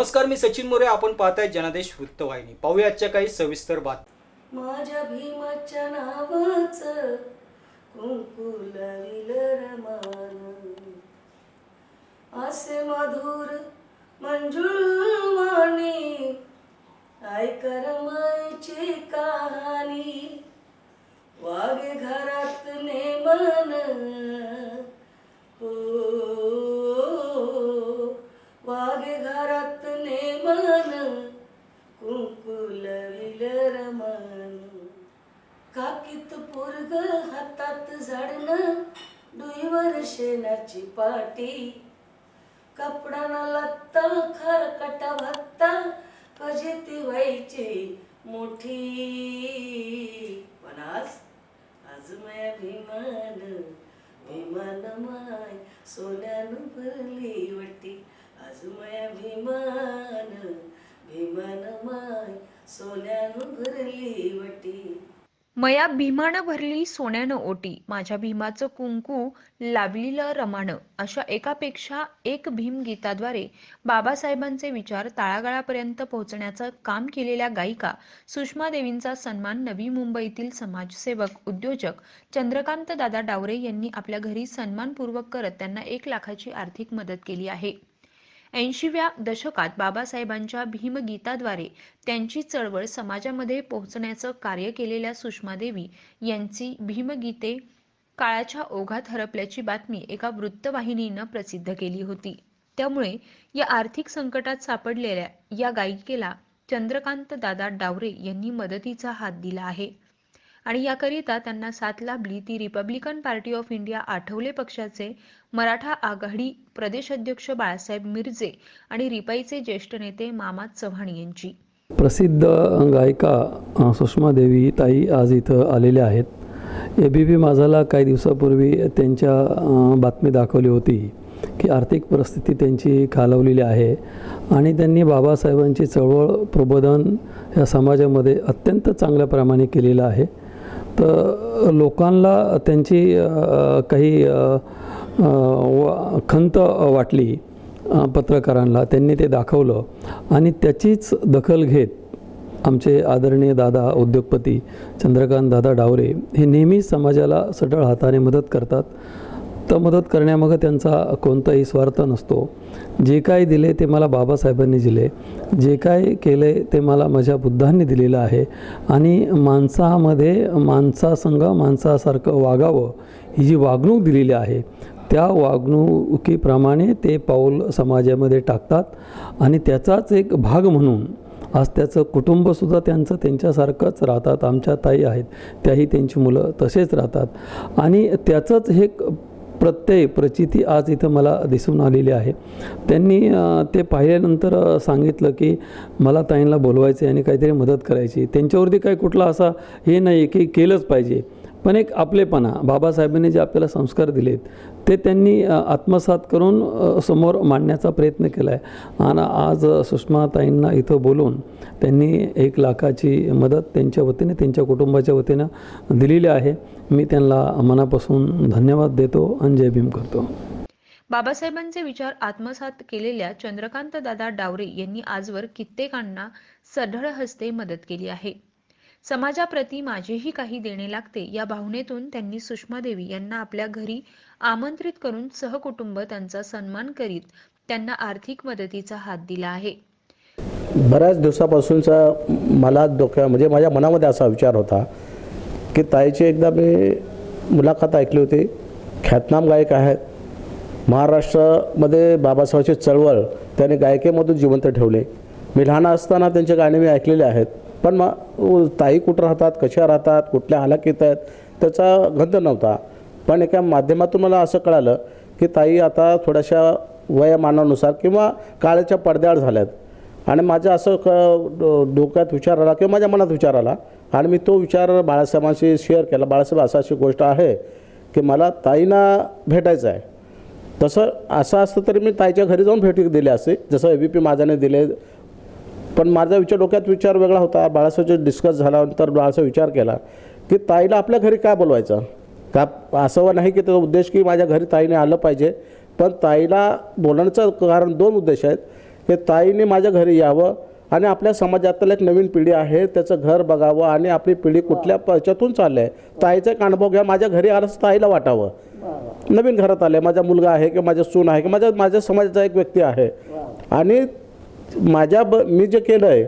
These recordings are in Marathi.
नमस्कार मी सचिन मोरे. आपण पाहताय जनादेश वृत्तवाहिनी. पाहूया आजच्या काही सविस्तर बात माझ्या भीमाच्या नावाच कुंकुल असे मधुर मंजुळवाणी ऐकर ऐक कहाणी. वागे घरात नेमन त्याची पाटी कपडाना लत्ता खरकटा भत्ता ती व्हायची मोठी. पण आज आज माया भीमान भीमान माय सोन्यानं भरली वटी आज माया भीमान भीमान माय सोन्यानं भरली वटी मया भीमानं भरली सोन्यानं ओटी माझ्या भीमाचं कुंकू लावलीलं रमानं अशा एकापेक्षा एक भीम गीताद्वारे बाबासाहेबांचे विचार तळागाळापर्यंत पोहोचण्याचं काम केलेल्या गायिका सुषमा देवींचा सन्मान नवी मुंबईतील समाजसेवक उद्योजक चंद्रकांत दादा डावरे यांनी आपल्या घरी सन्मानपूर्वक करत त्यांना एक लाखाची आर्थिक मदत केली आहे. ऐंशीव्या दशकात बाबासाहेबांच्या भीमगीताद्वारे त्यांची चळवळ समाजामध्ये पोहोचण्याचं कार्य केलेल्या सुषमादेवी यांची भीमगीते काळाच्या ओघात हरपल्याची बातमी एका वृत्तवाहिनीनं प्रसिद्ध केली होती. त्यामुळे या आर्थिक संकटात सापडलेल्या या गायिकेला चंद्रकांत दादा डावरे यांनी मदतीचा हात दिला आहे. आणि याकरिता त्यांना साथ लाभली ती Republican Party of India Athawale पक्षाचे मराठा आघाडी प्रदेश अध्यक्ष बाळासाहेब मिरजे आणि रिपाईचे ज्येष्ठ नेते मामा चव्हाण यांची. प्रसिद्ध गायिका सुषमा देवी ताई आज इथं आलेल्या आहेत. ए बी पी माझाला काही दिवसापूर्वी त्यांच्या बातमी दाखवली होती की आर्थिक परिस्थिती त्यांची खालावलेली आहे आणि त्यांनी बाबासाहेबांची चळवळ प्रबोधन या समाजामध्ये अत्यंत चांगल्या प्रमाणे केलेलं आहे. तर लोकांना त्यांची काही व- खंत वाटली पत्रकारांना त्यांनी ते दाखवलं. आणि त्याचीच दखल घेत आमचे आदरणीय दादा उद्योगपती चंद्रकांत दादा डावरे हे नेहमी समाजाला सटळ हाताने मदत करतात. तर मदत करण्यामागं त्यांचा कोणताही स्वार्थ नसतो. जे काय दिले ते मला बाबासाहेबांनी दिले. जे काय केले ते मला माझ्या बुद्धांनी दिलेलं आहे. आणि माणसामध्ये माणसासंग माणसासारखं वागावं ही जी वागणूक दिलेली आहे त्या वागणुकीप्रमाणे ते पाऊल समाजामध्ये टाकतात. आणि त्याचाच एक भाग म्हणून आज त्याचं कुटुंबसुद्धा त्यांचं त्यांच्यासारखंच राहतात. आमच्या ताई आहेत त्याही त्यांची मुलं तसेच राहतात. आणि त्याचंच हे प्रत्यय प्रचिती आज इथं मला दिसून आलेली आहे. त्यांनी ते पाहिल्यानंतर सांगितलं की मला ताईंना बोलवायचं आहे आणि काहीतरी मदत करायची. त्यांच्यावरती काही कुठला असा हे नाही की केलंच पाहिजे. पण एक आपलेपणा. बाबासाहेबांनी जे आपल्याला संस्कार दिलेत ते त्यांनी आत्मसात करून समोर मांडण्याचा प्रयत्न केला आहे आणि आज सुषमाताईंना इथं बोलून त्यांनी एक लाखाची मदत त्यांच्या वतीने त्यांच्या कुटुंबाच्या वतीनं दिलेली आहे. मी त्यांना मनापासून धन्यवाद देतो आणि जय भीम करतो. बाबासाहेबांचे विचार आत्मसात केलेल्या चंद्रकांत दादा डावरे यांनी आजवर कित्येकांना सढळ हस्ते मदत केली आहे. समाजाप्रती माझेही काही देणे लागते या भावनेतून त्यांनी सुषमा देवी यांना आपल्या घरी आमंत्रित करून सहकुटुंब त्यांचा सन्मान करीत त्यांना आर्थिक मदतीचा हात दिला आहे. बऱ्याच दिवसापासूनचा मला डोक्या म्हणजे माझ्या मनामध्ये असा विचार होता की ताईची एकदा मी मुलाखत ऐकली होती. ख्यातनाम गायक आहेत. महाराष्ट्रामध्ये बाबासाहेबांची चळवळ त्याने गायिकेमधून जिवंत ठेवले. मी लहान असताना त्यांचे गाणे मी ऐकलेले आहेत. पण मग ताई कुठं राहतात कशा राहतात कुठल्या हालाकीत आहेत त्याचा गंध नव्हता. पण एका माध्यमातून मला असं कळालं की ताई आता थोड्याशा वयामानानुसार किंवा काळाच्या पडद्याआड झाल्यात. आणि माझं असं क डोक्यात विचार आला किंवा माझ्या मनात विचार आला. आणि मी तो विचार बाळासाहेबांशी शेअर केला. बाळासाहेब असा अशी गोष्ट आहे की मला ताईंना भेटायचं आहे. तसं असं असतं तरी मी ताईच्या घरी जाऊन भेटी दिली असते. जसं ए बी पी माझ्याने दिले पण माझा विचार डोक्यात विचार वेगळा होता. बाळासाहेबचे डिस्कस झाल्यानंतर बाळासाहेब विचार केला की ताईला आपल्या घरी काय बोलवायचं? का असं नाही की त्याचा उद्देश की माझ्या घरी ताईने आलं पाहिजे. पण ताईला बोलण्याचं कारण दोन उद्देश आहेत. हे ताईने माझ्या घरी यावं आणि आपल्या समाजातलं एक नवीन पिढी आहे. त्याचं घर बघावं आणि आपली पिढी कुठल्या याच्यातून चाललं आहे. ताईचा एक अनुभव घ्या. माझ्या घरी आलं ताईला वाटावं. नवीन घरात आले. माझा मुलगा आहे किंवा माझा सून आहे किंवा माझ्या माझ्या समाजाचा एक व्यक्ती आहे. आणि माझ्या ब मी जे केलं आहे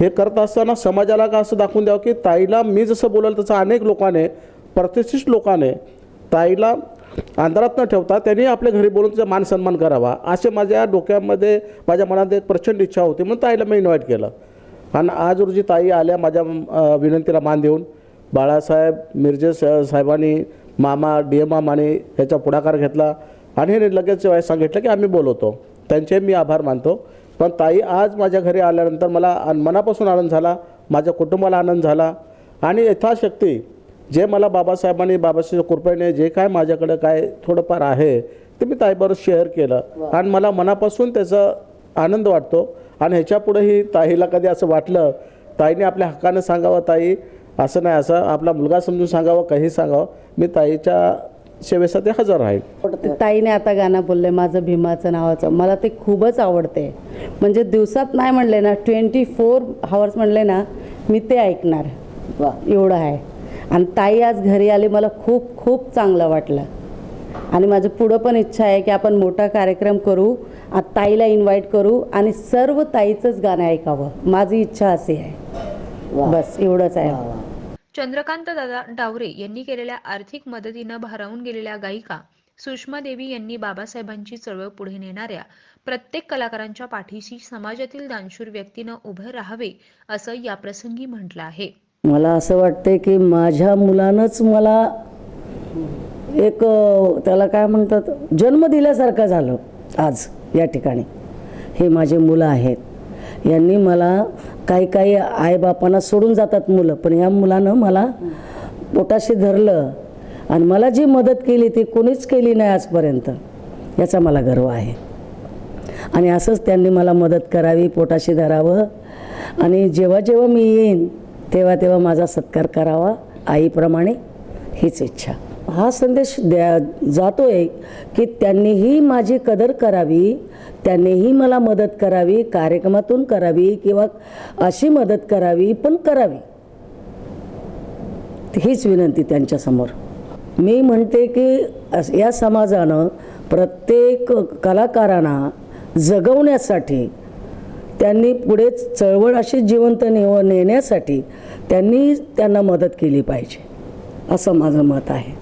हे करत असताना समाजाला का असं दाखवून द्यावं की ताईला मी जसं बोलाल तसं अनेक लोकांनी प्रतिष्ठित लोकांनी ताईला अंधारात न ठेवता त्यांनी आपल्या घरी बोलून तिचा मान सन्मान करावा असे माझ्या डोक्यामध्ये माझ्या मनात एक प्रचंड इच्छा होती. म्हणून ताईला मी इन्व्हाइट केलं. आणि आज रोजी ताई आल्या माझ्या विनंतीला मान देऊन. बाळासाहेब मिरजे साहेबांनी मामा डी एम मामाने ह्याचा पुढाकार घेतला. आणि हे लगेच सांगितलं की आम्ही बोलवतो. त्यांचे मी आभार मानतो. पण ताई आज माझ्या घरी आल्यानंतर मला मनापासून आनंद झाला माझ्या कुटुंबाला आनंद झाला. आणि यथाशक्ती जे मला बाबासाहेबांनी बाबासाहेब कृपेने जे काय माझ्याकडे काय थोडंफार आहे ते मी ताईबरोबर शेअर केलं. आणि मला मनापासून त्याचा आनंद वाटतो. आणि ह्याच्यापुढेही ताईला कधी असं वाटलं ताईने आपल्या हक्कानं सांगावं ताई असं नाही असं आपला मुलगा समजून सांगावं काही सांगावं मी ताईच्या सेवेसाठी हजर राहील ताईने आता गाणं बोलले माझं भीमाचं नावाचं. मला ते खूपच आवडते. म्हणजे दिवसात नाही म्हणले ना ट्वेंटी फोर हावर्स म्हणले ना मी ते ऐकणार. एवढं आहे. आणि ताई आज घरी आली मला खूप खूप चांगलं वाटलं. आणि माझं पुढं पण इच्छा आहे की आपण मोठा कार्यक्रम करू आ- ताईला इन्व्हाइट करू आणि सर्व ताईचंच गाणं ऐकावं. माझी इच्छा अशी आहे. बस एवढंच आहे. चंद्रकांत दादा डावरे यांनी केलेल्या आर्थिक मदतीनं भारावून गेलेल्या गायिका सुषमा देवी यांनी बाबासाहेबांची चळवळ पुढे नेणाऱ्या प्रत्येक कलाकारांच्या पाठीशी समाजातील दानशूर व्यक्तीनं उभं राहावे असं याप्रसंगी म्हटलं आहे. मला असं वाटतंय की माझ्या मुलानंच मला एक त्याला काय म्हणतात जन्म दिल्यासारखं झालं आज या ठिकाणी. हे माझे मुलं आहेत. यांनी मला काही काही आईबापांना सोडून जातात मुलं पण ह्या मुलानं मला पोटाशी धरलं आणि मला जी मदत केली ती कोणीच केली नाही आजपर्यंत याचा मला गर्व आहे. आणि असंच त्यांनी मला मदत करावी पोटाशी धरावं. आणि जेव्हा जेव्हा मी येईन तेव्हा तेव्हा माझा सत्कार करावा आईप्रमाणे हीच इच्छा. हा संदेश द्या जातोय की त्यांनीही माझी कदर करावी त्यांनीही मला मदत करावी कार्यक्रमातून करावी किंवा अशी मदत करावी पण करावी. हीच विनंती त्यांच्यासमोर. मी म्हणते की या समाजानं प्रत्येक कलाकारांना जगवण्यासाठी त्यांनी पुढे चळवळ अशी जिवंत नेव नेण्यासाठी त्यांनी त्यांना मदत केली पाहिजे असं माझं मत आहे.